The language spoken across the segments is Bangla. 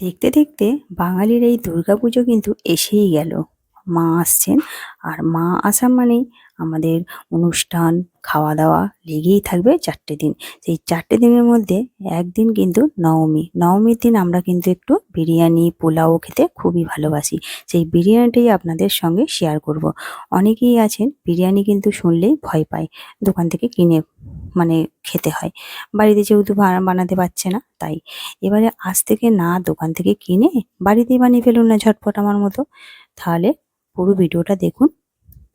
দেখতে দেখতে বাঙালির এই দুর্গাপুজো কিন্তু এসেই গেল। মা আসছেন। আর মা আসা মানেই আমাদের অনুষ্ঠান খাওয়া দাওয়া লেগেই থাকবে চারটে দিন। সেই চারটে দিনের মধ্যে একদিন কিন্তু নবমী। নবমীর দিন আমরা কিন্তু একটু বিরিয়ানি, পোলাও খেতে খুবই ভালোবাসি। সেই বিরিয়ানিটাই আপনাদের সঙ্গে শেয়ার করব। অনেকেই আছেন বিরিয়ানি কিন্তু শুনলেই ভয় পায়। দোকান থেকে কিনে মানে খেতে হয়। বাড়িতে যেহেতু বানাতে পারছে না, তাই। এবারে আজ থেকে না দোকান থেকে কিনে বাড়িতেই বানিয়ে ফেলুন না ঝটপট আমার মতো। তাহলে পুরো ভিডিওটা দেখুন।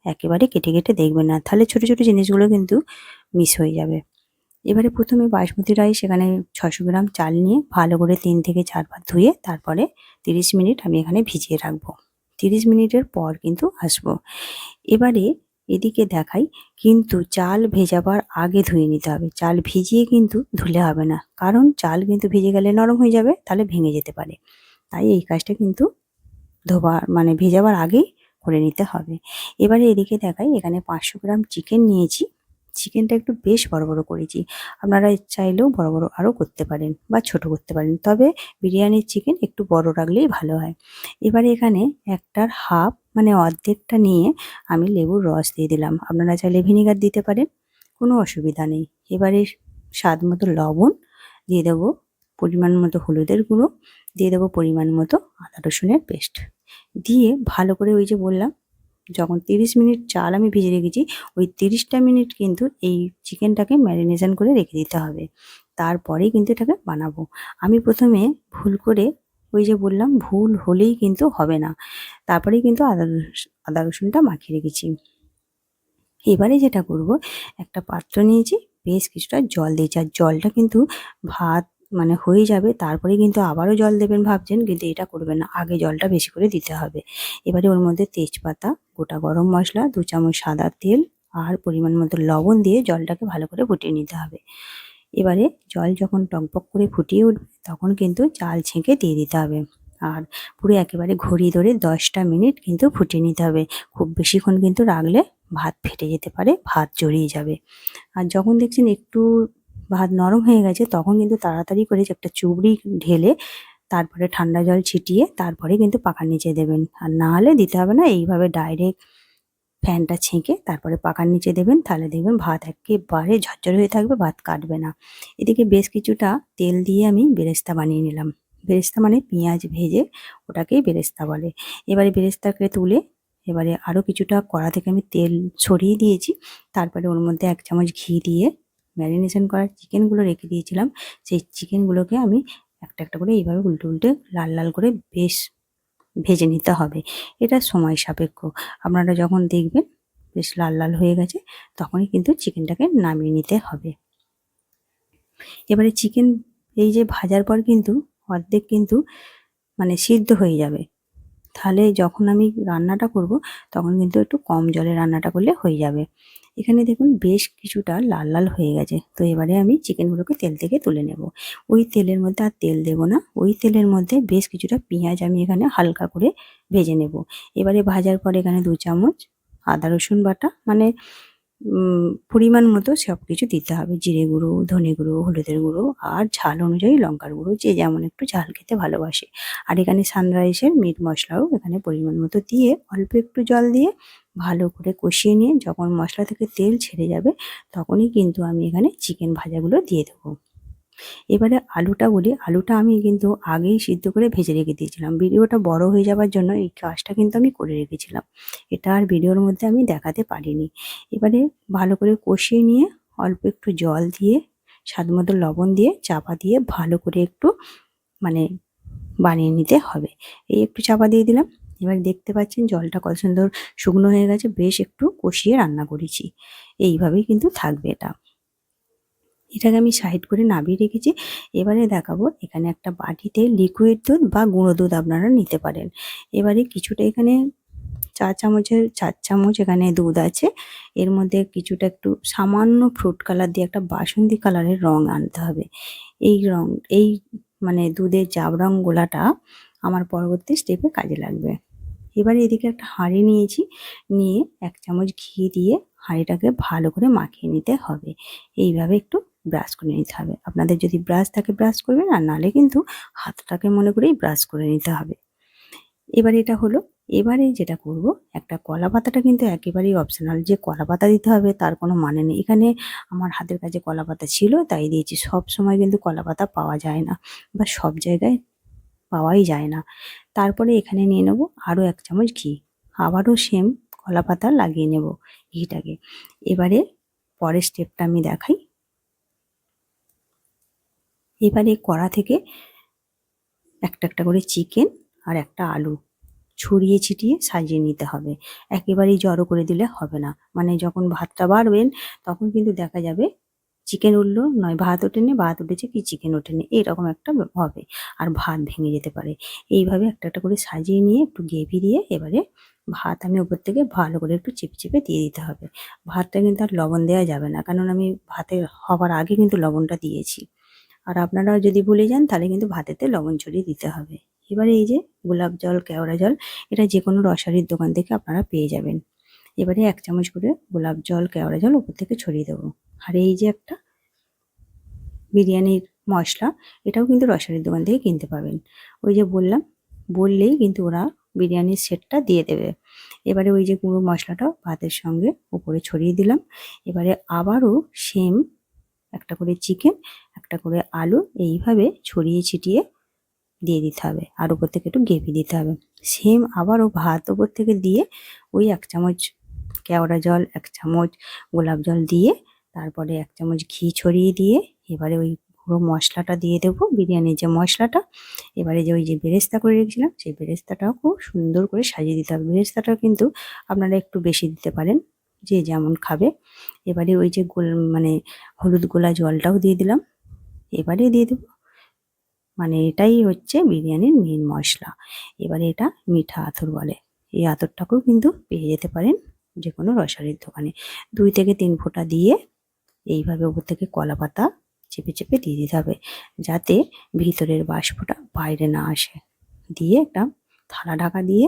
একেবারে কেটে কেটে দেখবেন না। তাহলে ছোট ছোট জিনিসগুলো কিন্তু মিস হয়ে যাবে। এবারে প্রথমে বাসমতি রাইস, এখানে ছশো গ্রাম চাল নিয়ে ভালো করে তিন থেকে চারবার ধুয়ে তারপরে তিরিশ মিনিট আমি এখানে ভিজিয়ে রাখব। তিরিশ মিনিটের পর কিন্তু আসব। এবারে এদিকে দেখাই, কিন্তু চাল ভেজাবার আগে ধুয়ে নিতে হবে। চাল ভিজিয়ে কিন্তু ধুলে হবে না। কারণ চাল কিন্তু ভিজে গেলে নরম হয়ে যাবে, তাহলে ভেঙে যেতে পারে। তাই এই কাজটা কিন্তু ধোবার মানে ভেজাবার আগেই করে নিতে হবে। এবারে এদিকে দেখাই, এখানে পাঁচশো গ্রাম চিকেন নিয়েছি। চিকেনটা একটু বেশ বড় বড় করেছি। আপনারা চাইলেও বড় বড় আরও করতে পারেন বা ছোট করতে পারেন। তবে বিরিয়ানির চিকেন একটু বড় রাখলেই ভালো হয়। এবারে এখানে একটার হাফ মানে অর্ধেকটা নিয়ে আমি লেবুর রস দিয়ে দিলাম। আপনারা চাইলে ভিনিগার দিতে পারেন, কোনো অসুবিধা নেই। এবারে স্বাদ মতো লবণ দিয়ে দেবো, পরিমাণ মতো হলুদের গুঁড়ো, দিয়ে দেবো পরিমাণ মতো আদা রসুনের পেস্ট দিয়ে ভালো করে ওই যে বললাম, যখন তিরিশ মিনিট চাল আমি ভিজে রেখেছি, ওই তিরিশটা মিনিট কিন্তু এই চিকেনটাকে ম্যারিনেশন করে রেখে দিতে হবে। তারপরেই কিন্তু এটাকে বানাবো। আমি প্রথমে ভুল করে ওই যে বললাম, ভুল হলেই কিন্তু হবে না। তারপরেই কিন্তু আদা রস- আদা রসুনটা মাখিয়ে রেখেছি। এবারে যেটা করব, একটা পাত্র নিয়েছি, বেশ কিছুটা জল দিয়েছি। আর জলটা কিন্তু ভাত মানে হয়ে যাবে, তারপরে কিন্তু আবারও জল দেবেন ভাবছেন, কিন্তু এটা করবেন না। আগে জলটা বেশি করে দিতে হবে। এবারে ওর মধ্যে তেজপাতা, গোটা গরম মশলা, দু চামচ সাদা তেল আর পরিমাণ মতো লবণ দিয়ে জলটাকে ভালো করে ফুটিয়ে নিতে হবে। এবারে জল যখন টকবক করে ফুটিয়ে উঠবে, তখন কিন্তু চাল ছেঁকে দিয়ে দিতে হবে। আর পুরো একেবারে ঘড়ি ধরে দশটা মিনিট কিন্তু ফুটিয়ে নিতে হবে। খুব বেশিক্ষণ কিন্তু রাখলে ভাত ফেটে যেতে পারে, ভাত জড়িয়ে যাবে। আর যখন দেখছেন একটু ভাত নরম হয়ে গেছে, তখন কিন্তু তাড়াতাড়ি করে একটা চুবড়ি ঢেলে তারপরে ঠান্ডা জল ছিটিয়ে তারপরে কিন্তু পাখার নিচে দেবেন। আর না হলে দিতে হবে না, এইভাবে ডাইরেক্ট ফ্যানটা ছেঁকে তারপরে পাখার নিচে দেবেন, তাহলে দেখবেন ভাত একেবারে ঝরঝর হয়ে থাকবে, ভাত কাটবে না। এদিকে বেশ কিছুটা তেল দিয়ে আমি বেরেস্তা বানিয়ে নিলাম। বেরেস্তা মানে পেঁয়াজ ভেজে ওটাকেই বেরেস্তা বলে। এবারে বেরেস্তাকে তুলে এবারে আরও কিছুটা কড়া থেকে আমি তেল ছড়িয়ে দিয়েছি, তারপরে ওর মধ্যে এক চামচ ঘি দিয়ে ম্যারিনেশন করা চিকেনগুলো রেখে দিয়েছিলাম। সেই চিকেনগুলোকে আমি একটা একটা করে এইভাবে উল্টে উল্টে, লাল লাল করে বেশ ভেজে নিতে হবে। এটা সময় সাপেক্ষ। আপনারা যখন দেখবেন বেশ লাল লাল হয়ে গেছে, তখনই কিন্তু চিকেনটাকে নামিয়ে নিতে হবে। এবারে চিকেন এই যে ভাজার পর কিন্তু অর্ধেক কিন্তু মানে সিদ্ধ হয়ে যাবে। তাহলে যখন আমি রান্নাটা করব, তখন কিন্তু একটু কম জলে রান্নাটা করলে হয়ে যাবে। এখানে দেখুন বেশ কিছুটা লাল লাল হয়ে গেছে। তো এবারে আমি চিকেনগুলোকে তেল থেকে তুলে নেব। ওই তেলের মধ্যে আর তেল দেবো না। ওই তেলের মধ্যে বেশ কিছুটা পেঁয়াজ আমি এখানে হালকা করে ভেজে নেব। এবারে ভাজার পরে এখানে দু চামচ আদা, রসুন বাটা মানে পরিমাণ মতো সব কিছু দিতে হবে। জিরে গুঁড়ো, ধনে গুঁড়ো, হলুদের গুঁড়ো আর ঝাল অনুযায়ী লঙ্কার গুঁড়ো, যে যেমন একটু ঝাল খেতে ভালোবাসে। আর এখানে সানরাইসের মিট মশলাও এখানে পরিমাণ মতো দিয়ে অল্প একটু জল দিয়ে ভালো করে কষিয়ে নিয়ে যখন মশলা থেকে তেল ছেড়ে যাবে, তখনই কিন্তু আমি এখানে চিকেন ভাজাগুলো দিয়ে দেবো। এবারে আলুটা বলি, আলুটা আমি কিন্তু আগেই সিদ্ধ করে ভেজে রেখে দিয়েছিলাম। ভিডিওটা বড় হয়ে যাওয়ার জন্য এই কাজটা কিন্তু আমি করে রেখেছিলাম। এটা আর ভিডিওর মধ্যে আমি দেখাতে পারিনি। এবারে ভালো করে কষিয়ে নিয়ে অল্প একটু জল দিয়ে, স্বাদ মতো লবণ দিয়ে চাপা দিয়ে ভালো করে একটু মানে বানিয়ে নিতে হবে। এই একটু চাপা দিয়ে দিলাম। এবার দেখতে পাচ্ছেন জলটা কত সুন্দর শুকনো হয়ে গেছে, বেশ একটু কষিয়ে রান্না করেছি। এইভাবেই কিন্তু থাকবে এটা। এটাকে আমি সাইড করে নামিয়ে রেখেছি। এবারে দেখাবো এখানে একটা বাটিতে লিকুইড দুধ বা গুঁড়ো দুধ আপনারা নিতে পারেন। এবারে কিছুটা এখানে চা চামচের চার চামচ এখানে দুধ আছে। এর মধ্যে কিছুটা একটু সামান্য ফ্রুট কালার দিয়ে একটা বাসন্তী কালারের রং আনতে হবে। এই রং, এই মানে দুধের জাব রং গোলাটা আমার পরবর্তী স্টেপে কাজে লাগবে। এবারে এদিকে একটা হাঁড়ি নিয়েছি, নিয়ে এক চামচ ঘি দিয়ে হাঁড়িটাকে ভালো করে মাখিয়ে নিতে হবে। এইভাবে একটু ব্রাশ করে নিতে হবে। আপনাদের যদি ব্রাশ থাকে ব্রাশ করবেন, আর নালে কিন্তু হাতটাকে মনে করেই ব্রাশ করে নিতে হবে। এবার এটা হলো, এবারে যেটা করব, একটা কলা পাতাটা কিন্তু একেবারেই অপশনাল যে কলা পাতা দিতে হবে তার কোনো মানে নেই। এখানে আমার হাতের কাছে কলা পাতা ছিল, তাই দিয়েছি। সব সময় কিন্তু কলা পাতা পাওয়া যায় না বা সব জায়গায় পাওয়াই যায় না। তারপরে এখানে নিয়ে নেব আরও এক চামচ ঘি। আবারও সেম কলা পাতা লাগিয়ে নেব ঘিটাকে। এবারে পরের স্টেপটা আমি দেখাই। এবারে কড়া থেকে একটা একটা করে চিকেন আর একটা আলু ছড়িয়ে ছিটিয়ে সাজিয়ে নিতে হবে। একেবারেই জড়ো করে দিলে হবে না। মানে যখন ভাতটা বাড়বেন তখন কিন্তু দেখা যাবে চিকেন উঠল, নয় ভাত ওঠেনি, ভাত উঠেছে কি চিকেন ওঠেনি, এরকম একটা হবে, আর ভাত ভেঙে যেতে পারে। এইভাবে একটা একটা করে সাজিয়ে নিয়ে একটু গ্রেভি দিয়ে এবারে ভাত আমি ওপর থেকে ভালো করে একটু চেপে চেপে দিয়ে দিতে হবে। ভাতটা কিন্তু আর লবণ দেওয়া যাবে না, কারণ আমি ভাতে হবার আগে কিন্তু লবণটা দিয়েছি। আর আপনারা যদি ভুলে যান, তাহলে কিন্তু ভাতেতে লবণ ছড়িয়ে দিতে হবে। এবারে এই যে গোলাপ জল, কেওড়া জল, এটা যে কোনো রসারির দোকান থেকে আপনারা পেয়ে যাবেন। এবারে এক চামচ করে গোলাপ জল, কেওড়া জল উপর থেকে ছড়িয়ে দেবো। আর এই যে একটা বিরিয়ানির মশলা, এটাও কিন্তু রসারির দোকান থেকে কিনতে পাবেন। ওই যে বললাম, বললেই কিন্তু ওরা বিরিয়ানির সেটটা দিয়ে দেবে। এবারে ওই যে গুঁড়ো মশলাটা ভাতের সঙ্গে উপরে ছড়িয়ে দিলাম। এবারে আবারও সেম একটা করে চিকেন, একটা করে আলু এইভাবে ছড়িয়ে ছিটিয়ে দিয়ে দিতে হবে। আর উপর থেকে একটু গ্রেভি দিতে হবে। সেম আবারও ভাত উপর থেকে দিয়ে ওই এক চামচ কেওড়া জল, এক চামচ গোলাপ জল দিয়ে, তারপরে এক চামচ ঘি ছড়িয়ে দিয়ে, এবারে ওই পুরো মশলাটা দিয়ে দেবো, বিরিয়ানির যে মশলাটা। এবারে যে ওই যে বেরেস্তা করে রেখেছিলাম, সেই বেরেস্তাটাও খুব সুন্দর করে সাজিয়ে দিতে হবে। বেরেস্তাটাও কিন্তু আপনারা একটু বেশি দিতে পারেন, যে যেমন খাবে। এবারে ওই যে গোল মানে হলুদ গোলা জলটাও দিয়ে দিলাম। এবারে দিয়ে দেবো। মানে এটাই হচ্ছে বিরিয়ানির মেন মশলা। এবারে এটা মিঠা আতর বলে। এই আতরটাকেও কিন্তু পেয়ে যেতে পারেন। যে কোনো রসারির দোকানে। দুই থেকে তিন ফোঁটা দিয়ে এইভাবে উপর থেকে কলা পাতা চেপে চেপে দিয়ে দিতে হবে, যাতে ভিতরের বাষ্পটা বাইরে না আসে। দিয়ে একটা থালা ঢাকা দিয়ে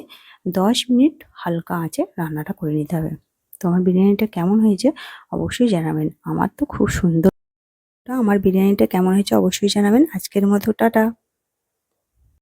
দশ মিনিট হালকা আঁচে রান্নাটা করে নিতে হবে। তো আমার বিরিয়ানিটা কেমন হয়েছে অবশ্যই জানাবেন। আমার তো খুব সুন্দর। আমার বিরিয়ানিটা কেমন হয়েছে অবশ্যই জানাবেন। আজকের মতো টাটা।